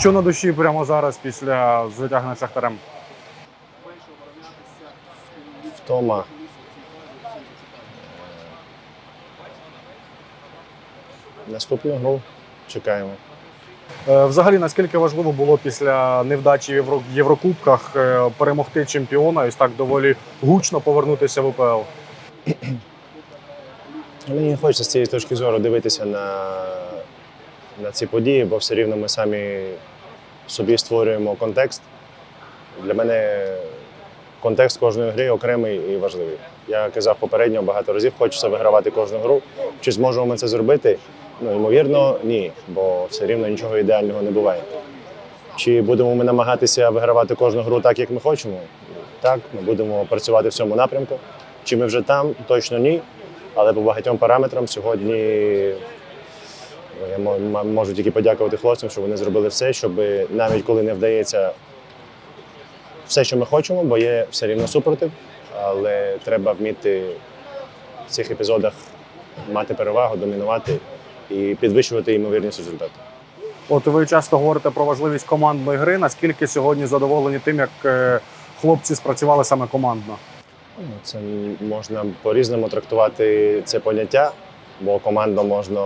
Що на душі прямо зараз після звитягнення шахтарем? Втома. Наступну гру чекаємо. Е, Взагалі, наскільки важливо було після невдачі в Єврокубках е, перемогти чемпіона і так доволі гучно повернутися в УПЛ? Мені не хочеться з цієї точки зору дивитися на, на ці події, бо все рівно ми самі собі створюємо контекст. Для мене контекст кожної гри окремий і важливий. Я казав попередньо багато разів, хочеться вигравати кожну гру. Чи зможемо ми це зробити? Ну, ймовірно, ні, бо все рівно нічого ідеального не буває. Чи будемо ми намагатися вигравати кожну гру так, як ми хочемо? Так, ми будемо працювати в цьому напрямку. Чи ми вже там? Точно ні. Але по багатьом параметрам сьогодні я можу тільки подякувати хлопцям, що вони зробили все, щоб навіть коли не вдається все, що ми хочемо, бо є все рівно супротив, але треба вміти в цих епізодах мати перевагу, домінувати і підвищувати ймовірність результату. От ви часто говорите про важливість командної гри. Наскільки сьогодні задоволені тим, як е, хлопці спрацювали саме командно? Ну, Це можна по-різному трактувати це поняття, бо командно можна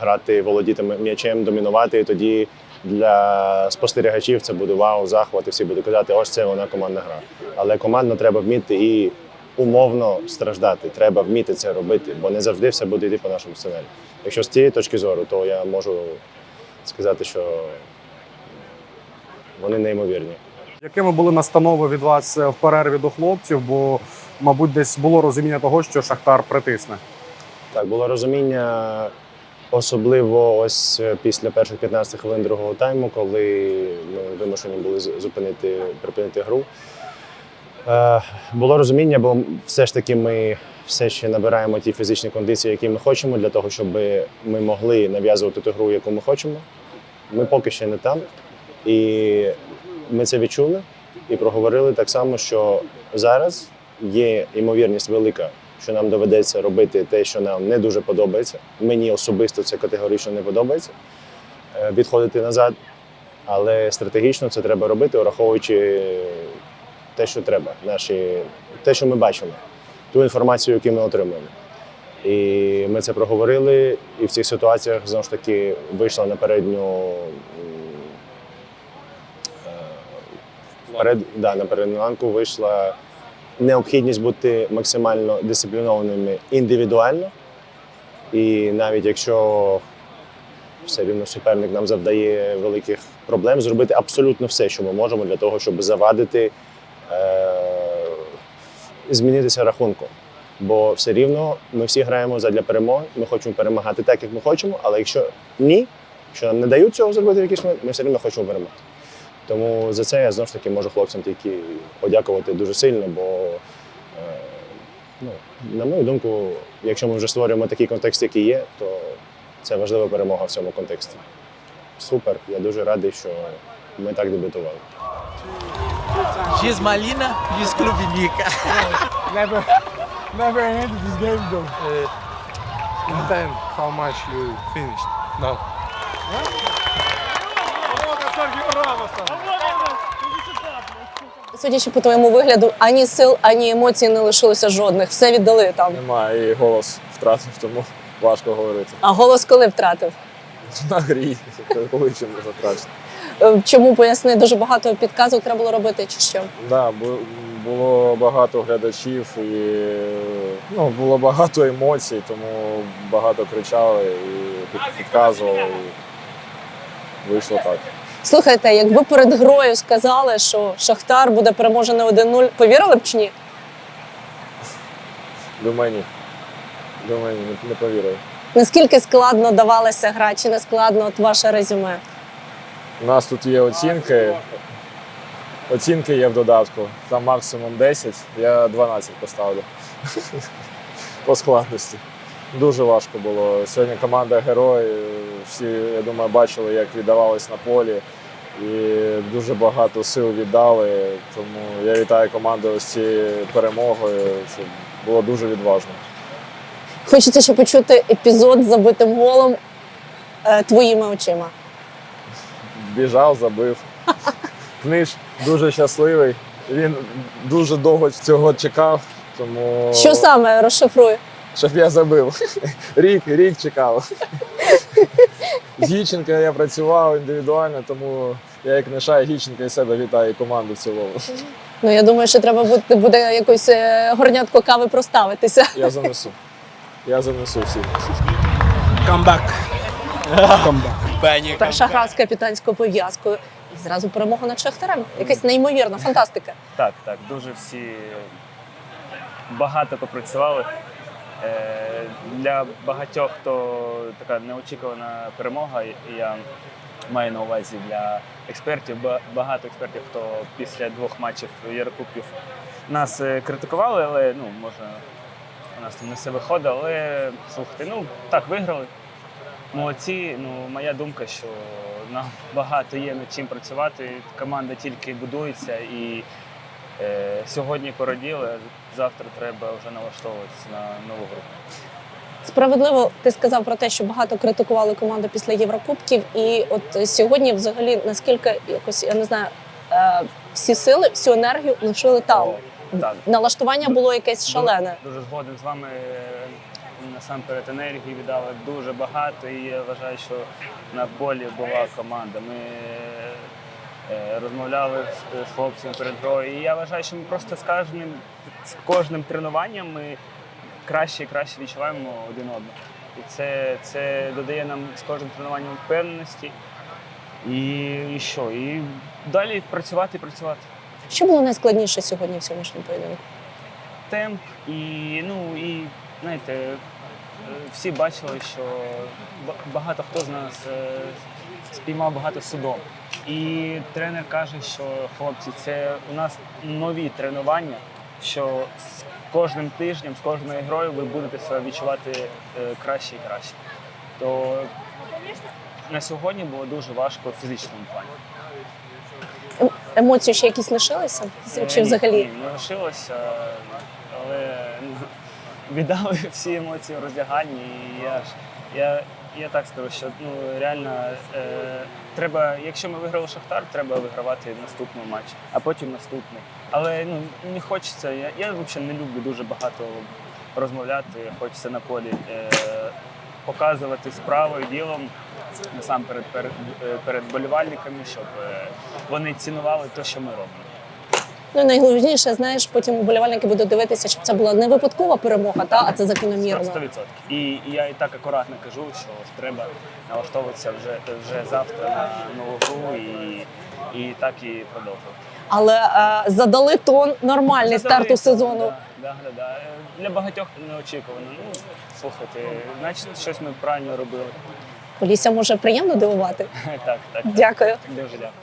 грати, володіти м'ячем, домінувати, і тоді для спостерігачів це буде вау, захват, і всі будуть казати, ось це вона командна гра. Але командно треба вміти і умовно страждати. Треба вміти це робити, бо не завжди все буде йти по нашому сценарію. Якщо з цієї точки зору, то я можу сказати, що вони неймовірні. Якими були настанови від вас в перерві до хлопців? Бо, мабуть, десь було розуміння того, що Шахтар притисне. Так, було розуміння, особливо ось е, після перших 15 хвилин другого тайму, коли ми вимушені були зупинити, припинити гру. Е, було розуміння, бо все ж таки ми все ще набираємо ті фізичні кондиції, які ми хочемо, для того, щоб ми могли нав'язувати ту гру, яку ми хочемо. Ми поки ще не там. І ми це відчули і проговорили так само, що зараз є ймовірність велика, що нам доведеться робити те, що нам не дуже подобається. Мені особисто це категорично не подобається. е, Відходити назад. Але стратегічно це треба робити, враховуючи те, що треба, наші, те, що ми бачимо, ту інформацію, яку ми отримуємо. І ми це проговорили, і в цих ситуаціях знову ж таки вийшла на передню е, да, на передню ланку вийшла необхідність бути максимально дисциплінованими індивідуально. І навіть якщо все рівно суперник нам завдає великих проблем, зробити абсолютно все, що ми можемо для того, щоб завадити е- змінитися рахунку. Бо все рівно ми всі граємо задля перемоги, ми хочемо перемагати так, як ми хочемо, але якщо ні, якщо нам не дають цього зробити в якийсь момент, ми все рівно хочемо перемогти. Тому за це я знову ж таки можу хлопцям тільки подякувати дуже сильно, бо, е, ну, на мою думку, якщо ми вже створюємо такий контекст, який є, то це важлива перемога в цьому контексті. Супер, я дуже радий, що ми так дебютували. Giz Malina, Giz Clubinica. Never, never ended this game though. in time, how much you finished? No. Судячи по твоєму вигляду, ані сил, ані емоцій не лишилося жодних. Все віддали там. Немає і голос втратив, тому важко говорити. А голос коли втратив? На грі, коли чим можна втратити. Е, Чому поясни, дуже багато підказок треба було робити, чи що? Да, бу- було багато глядачів і ну, було багато емоцій, тому багато кричали і під- підказували. І вийшло так. Слухайте, якби перед грою сказали, що Шахтар буде переможений 1-0, повірили б чи ні? Думаю, ні. Думаю, ні, не, повірив. Наскільки складно давалася гра, чи не складно от ваше резюме? У нас тут є оцінки. Оцінки є в додатку. Там максимум 10, я 12 поставлю. По складності. Дуже важко було. Сьогодні команда герой. Всі, я думаю, бачили, як віддавались на полі. І дуже багато сил віддали. Тому я вітаю команду з цією перемогою. Це було дуже відважно. Хочеться ще почути епізод з забитим голом. е, твоїми очима? Біжав, забив. Книж дуже щасливий. Він дуже довго цього чекав, тому Що саме розшифрую? Щоб я забив. Рік, рік чекав. З Гіченка я працював індивідуально, тому я як Неша Гіченка і себе вітаю і команду в цілому. Ну я думаю, що треба буде, буде якось е, горнятко кави проставитися. Я занесу. Я занесу всіх. Come back. Come back. Пенні. Перша гра з капітанською пов'язкою. І зразу перемога над Шахтарем. Якась неймовірна фантастика. Так, так, дуже всі багато попрацювали. Е, Для багатьох то така неочікувана перемога. Я маю на увазі для експертів. Ба- Багато експертів, хто після двох матчів Єврокубків нас е, критикували, але ну, може, у нас там не все виходить. Але слухайте, ну так, виграли. Молодці. Ну, моя думка, що нам багато є над чим працювати. Команда тільки будується і е, сьогодні породіли, завтра треба вже налаштовуватися на нову гру. Справедливо, ти сказав про те, що багато критикували команду після Єврокубків. І от сьогодні, взагалі, наскільки якось я не знаю, е, всі сили, всю енергію лишили там. Так. Налаштування було якесь шалене. Дуже, дуже згоден з вами. Е, Насамперед енергії віддали дуже багато, і я вважаю, що на полі була команда. Ми розмовляли з, з хлопцями перед грою. І я вважаю, що ми просто з кожним, з кожним тренуванням ми краще і краще відчуваємо один одного. І це, це додає нам з кожним тренуванням впевненості. І, і що? І далі працювати і працювати. Що було найскладніше сьогодні в сьогоднішньому поєдинку? темп і ну і знаєте, е, всі бачили, що багато хто з нас е, спіймав багато судом. І тренер каже, що хлопці, це у нас нові тренування, що з кожним тижнем, з кожною грою ви будете себе відчувати е, краще і краще. То на сьогодні було дуже важко в фізичному плані. Ем- Емоції ще якісь лишилися? Чи ні, взагалі? Ні, не лишилося, але віддали всі емоції в роздяганні. І я, ж- я, я так скажу, що ну, реально е, треба, якщо ми виграли Шахтар, треба вигравати наступний матч, а потім наступний. Але ну, не хочеться, я, я взагалі не люблю дуже багато розмовляти, хочеться на полі е, показувати справою ділом. Насамперед перед, е, перед болівальниками, щоб е, вони цінували те, що ми робимо. Ну найголовніше, знаєш, потім вболівальники будуть дивитися, щоб це була не випадкова перемога, та а це закономірно. 100%. І, і я і так акуратно кажу, що треба налаштовуватися вже, вже завтра на нову гру і, і так і продовжувати. Але е, задали тон нормальний старту сезону. Да, да, да, да. Для багатьох неочікувано. Ну, слухайте, значить, щось ми правильно робили. Полісся може приємно дивувати. Так, так. Дякую. Дуже дякую.